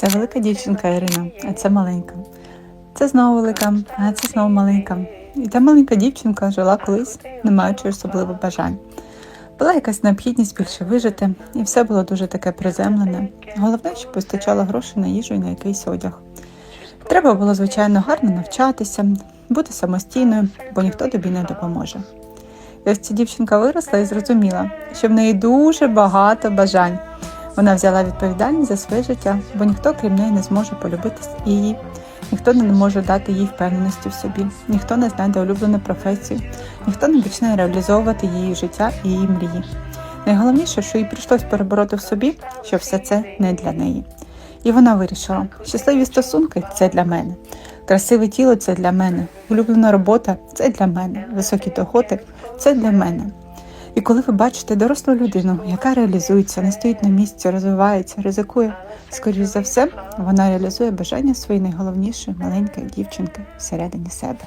Це велика дівчинка Ірина, а це маленька. Це знову велика, а це знову маленька. І та маленька дівчинка жила колись, не маючи особливо бажань. Була якась необхідність більше вижити, і все було дуже таке приземлене. Головне, щоб вистачало грошей на їжу і на якийсь одяг. Треба було, звичайно, гарно навчатися, бути самостійною, бо ніхто тобі не допоможе. І ось ця дівчинка виросла і зрозуміла, що в неї дуже багато бажань. Вона взяла відповідальність за своє життя, бо ніхто, крім неї, не зможе полюбити її, ніхто не може дати їй впевненості в собі, ніхто не знайде улюблену професію, ніхто не почне реалізовувати її життя і її мрії. Найголовніше, що їй прийшлось перебороти в собі, що все це не для неї. І вона вирішила: щасливі стосунки це для мене, красиве тіло це для мене, улюблена робота це для мене, високі доходи це для мене. І коли ви бачите дорослу людину, яка реалізується, не стоїть на місці, розвивається, ризикує, скоріш за все, вона реалізує бажання своєї найголовнішої маленької дівчинки всередині себе.